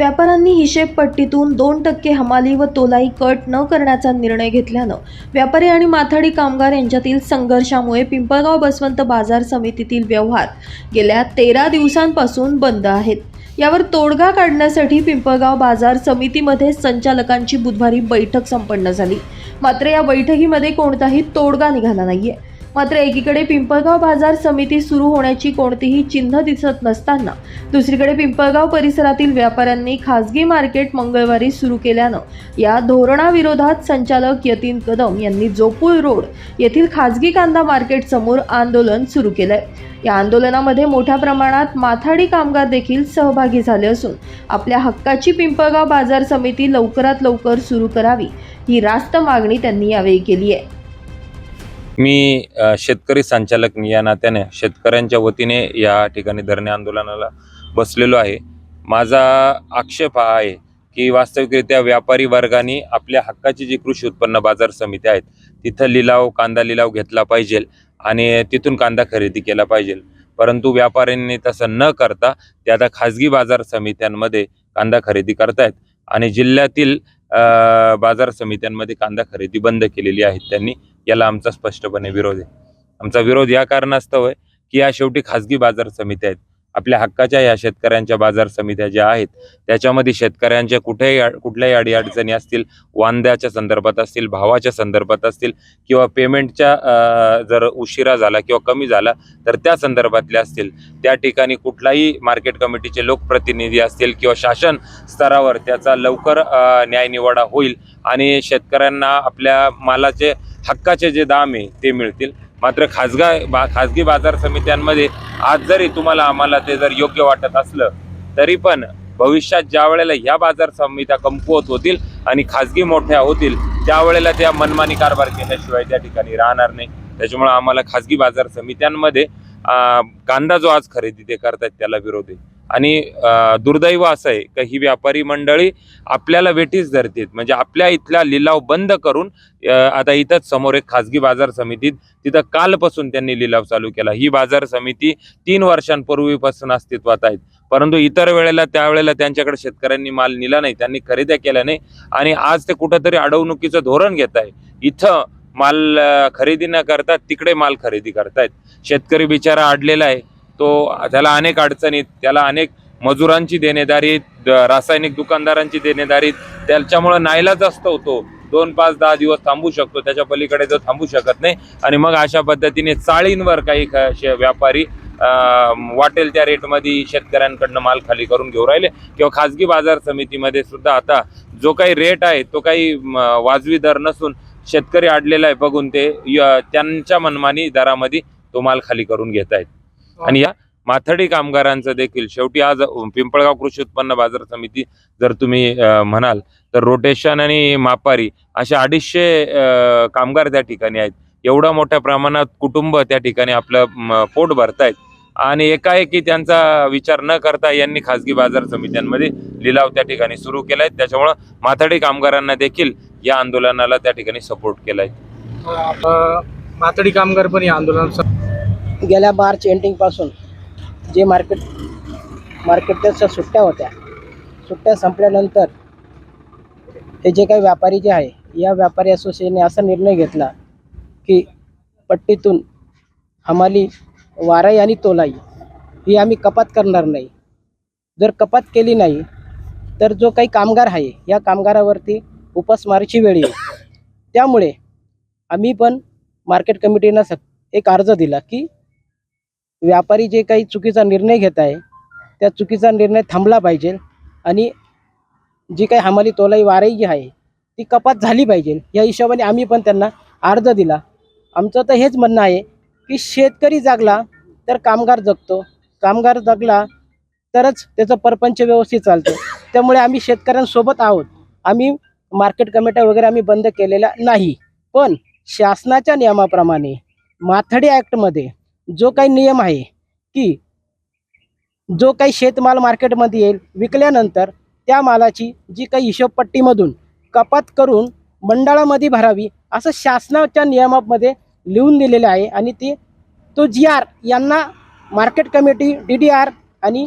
व्यापाऱ्यांनी हिशेबपट्टीतून दोन टक्के हमाली व तोलाई कट न करण्याचा निर्णय घेतल्यानं व्यापारी आणि माथाडी कामगार यांच्यातील संघर्षामुळे पिंपळगाव बसवंत बाजार समितीतील व्यवहार गेल्या तेरा दिवसांपासून बंद आहेत. यावर तोडगा काढण्यासाठी पिंपळगाव बाजार समितीमध्ये संचालकांची बुधवारी बैठक संपन्न झाली. मात्र या बैठकीमध्ये कोणताही तोडगा निघाला नाहीये. मात्र एकीकडे पिंपळगाव बाजार समिती सुरू होण्याची कोणतीही चिन्ह दिसत नसताना दुसरीकडे पिंपळगाव परिसरातील व्यापाऱ्यांनी खासगी मार्केट मंगळवारी सुरू केल्यानं या धोरणाविरोधात संचालक यतीन कदम यांनी जोपूळ रोड येथील खासगी कांदा मार्केट समोर आंदोलन सुरू केलंय. या आंदोलनामध्ये मोठ्या प्रमाणात माथाडी कामगार देखील सहभागी झाले असून आपल्या हक्काची पिंपळगाव बाजार समिती लवकरात लवकर सुरू करावी ही रास्त मागणी त्यांनी यावेळी केली आहे. मी शेतकरी संचालक या नात्याने शेतकऱ्यांच्या वतीने या ठिकाणी धरणे आंदोलनाला बसलेलो आहे. माझा आक्षेप हा आहे की वास्तविकरित्या व्यापारी वर्गाने आपल्या हक्काची जी कृषी उत्पन्न बाजार समिती आहेत तिथं लिलाव कांदा लिलाव घेतला पाहिजे आणि तिथून कांदा खरेदी केला पाहिजे. परंतु व्यापाऱ्यांनी तसं न करता ते आता खाजगी बाजार समित्यांमध्ये कांदा खरेदी करतायत आणि जिल्ह्यातील बाजार समित्यांमध्ये कांदा खरेदी बंद केलेली आहे त्यांनी याला आमचा स्पष्टपणे विरोध आहे. आमचा विरोध या कारणास्तव आहे की या शेवटी खाजगी बाजार समित्या आहेत. आपल्या हक्काच्या या शेतकऱ्यांच्या बाजार समित्या ज्या आहेत त्याच्यामध्ये शेतकऱ्यांच्या कुठेही कुठल्याही अडीअडचणी असतील वांद्याच्या संदर्भात असतील भावाच्या संदर्भात असतील किंवा पेमेंटच्या जर उशिरा झाला किंवा कमी झाला तर त्या संदर्भातल्या असतील. त्या ठिकाणी कुठलाही मार्केट कमिटीचे लोकप्रतिनिधी असतील किंवा शासन स्तरावर त्याचा लवकर न्यायनिवाडा होईल आणि शेतकऱ्यांना आपल्या मालाचे हक्काचे जे दाम आहे ते मिळतील. मात्र खाजगा बा खाजगी बाजार समित्यांमध्ये आज जरी तुम्हाला आम्हाला ते जर योग्य वाटत असलं तरी पण भविष्यात ज्या वेळेला ह्या बाजार समित्या कमकुवत होतील आणि खाजगी मोठ्या होतील त्यावेळेला त्या मनमानी कारभार केल्याशिवाय त्या ठिकाणी राहणार नाही. त्याच्यामुळे आम्हाला खाजगी बाजार समित्यांमध्ये कांदा जो आज खरेदी ते करतात त्याला विरोध आहे. आणि दुर्दैव असं आहे का ही व्यापारी मंडळी आपल्याला वेटीस धरतील. म्हणजे आपल्या इथला लिलाव बंद करून आता इथंच समोर एक खाजगी बाजार समितीत तिथं कालपासून त्यांनी लिलाव चालू केला. ही बाजार समिती तीन वर्षांपूर्वीपासून अस्तित्वात आहेत. परंतु इतर वेळेला त्यावेळेला त्यांच्याकडे शेतकऱ्यांनी माल नेला नाही त्यांनी खरेद्या केल्या नाही आणि आज ते कुठंतरी अडवणुकीचं धोरण घेत आहे. इथं माल खरेदी न करता तिकडे माल खरेदी करतायत. शेतकरी बिचारा अडलेला आहे. तो त्याला अनेक अडचणीत त्याला अनेक मजुरांची देणेदारी रासायनिक दुकानदारांची देणेदारी त्याच्यामुळं नाईलाज असतो होतो. दोन पाच दहा दिवस थांबू शकतो. त्याच्या पलीकडे तो थांबू शकत नाही. आणि मग अशा पद्धतीने चाळींवर काही व्यापारी वाटेल त्या रेटमध्ये शेतकऱ्यांकडनं माल खाली करून घेऊ राहिले. किंवा खाजगी बाजार समितीमध्ये सुद्धा आता जो काही रेट आहे तो काही वाजवी दर नसून शेतकरी अडलेला आहे बघून ते य- त्यांच्या मनमानी दरामध्ये तो माल खाली करून घेत आहेत आणि या माथाडी कामगारांचं देखील शेवटी आज पिंपळगाव कृषी उत्पन्न बाजार समिती जर तुम्ही म्हणाल तर रोटेशन आणि मापारी अशा अडीचशे कामगार त्या ठिकाणी आहेत. एवढ्या मोठ्या प्रमाणात कुटुंब त्या ठिकाणी आपलं पोट भरतायत. आणि एकाएकी त्यांचा विचार न करता यांनी खाजगी बाजार समित्यांमध्ये लिलाव त्या ठिकाणी सुरू केलाय त्याच्यामुळं माथाडी कामगारांना देखील या आंदोलनाला त्या ठिकाणी सपोर्ट केलाय अ, माथाडी कामगार पण या आंदोलनात गेल्या मार्च एंडिंगपासून जे मार्केट मार्केटच्या सुट्ट्या होत्या. सुट्ट्या संपल्यानंतर हे जे काही व्यापारी जे आहे या व्यापारी असोसिएशनने असा निर्णय घेतला की पट्टीतून हमाली वाराई आणि तोलाई ही आम्ही कपात करणार नाही. जर कपात केली नाही तर जो काही कामगार आहे या कामगारावरती उपासमारीची वेळ येईल. त्यामुळे आम्ही पण मार्केट कमिटीनं सक एक अर्ज दिला की व्यापारी जे काही चुकीचा निर्णय घेत आहे त्या चुकीचा निर्णय थांबला पाहिजे आणि जी काही हमाली तोलाई वाराई जी आहे ती कपात झाली पाहिजे. या हिशोबाने आम्ही पण त्यांना अर्ज दिला. आमचं तर हेच म्हणणं आहे की शेतकरी जागला तर कामगार जगतो. कामगार जगला तरच त्याचं परपंच व्यवस्थित चालतं. त्यामुळे आम्ही शेतकऱ्यांसोबत आहोत. आम्ही मार्केट कमिट्या वगैरे आम्ही बंद केलेल्या नाही. पण शासनाच्या नियमाप्रमाणे माथडी ॲक्टमध्ये जो काही नियम आहे की जो काही शेतमाल मार्केटमध्ये येईल विकल्यानंतर त्या मालाची जी काही हिशोबपट्टीमधून कपात करून मंडळामध्ये भरावी असं शासनाच्या नियमामध्ये लिहून दिलेलं आहे. आणि ते तो जी आर यांना market committee D D R आणि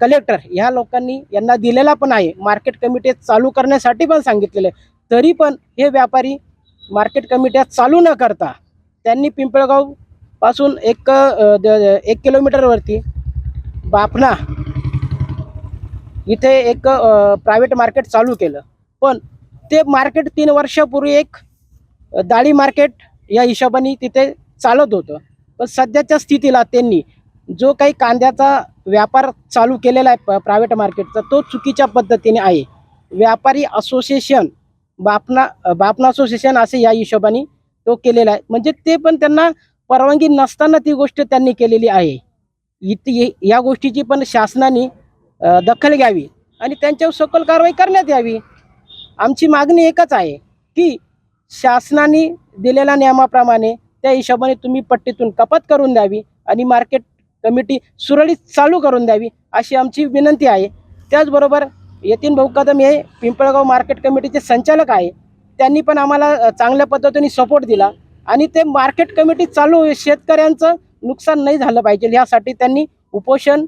कलेक्टर ह्या लोकांनी यांना दिलेला पण आहे. मार्केट कमिटी चालू करण्यासाठी पण सांगितलेलं आहे. तरी पण हे व्यापारी मार्केट कमिट्या चालू न करता त्यांनी पिंपळगाव पासून एक द- एक किलोमीटरवरती बापना इथे एक प्रायव्हेट मार्केट चालू केलं. पण ते मार्केट तीन वर्षापूर्वी एक डाळी मार्केट या हिशोबाने तिथे चालत होतं. पण सध्याच्या स्थितीला त्यांनी जो काही कांद्याचा व्यापार चालू केलेला आहे प्रायव्हेट मार्केटचा तो चुकीच्या पद्धतीने आहे. व्यापारी असोसिएशन बापना बापना असोसिएशन असे या हिशोबाने तो केलेला आहे. म्हणजे ते पण त्यांना परवानगी नसताना ती गोष्ट त्यांनी केलेली आहे. इथे या गोष्टीची पण शासनाने दखल घ्यावी आणि त्यांच्यावर सखोल कारवाई करण्यात यावी. आमची मागणी एकच आहे की शासनाने दिलेल्या नियमाप्रमाणे त्या हिशोबाने तुम्ही पट्टीतून कपात करून द्यावी आणि मार्केट कमिटी सुरळीत चालू करून द्यावी अशी आमची विनंती आहे. त्याचबरोबर यतीन भाऊ कदम हे पिंपळगाव मार्केट कमिटीचे संचालक आहे. त्यांनी पण आम्हाला चांगल्या पद्धतीने सपोर्ट दिला. आणि ते मार्केट कमिटी चालू शेतकऱ्यांचं नुकसान नाही झालं पाहिजे. यासाठी त्यांनी उपोषण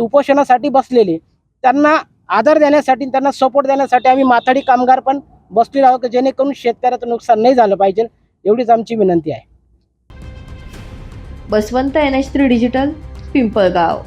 उपोषणासाठी बसलेले. त्यांना आधार देण्यासाठी त्यांना सपोर्ट देण्यासाठी आम्ही माथाडी कामगार पण बसलेलो आहोत जेणेकरून शेतकऱ्याचं नुकसान नाही झालं पाहिजे. एवढीच आमची विनंती आहे. Baswant N H three digital Pimpalgaon.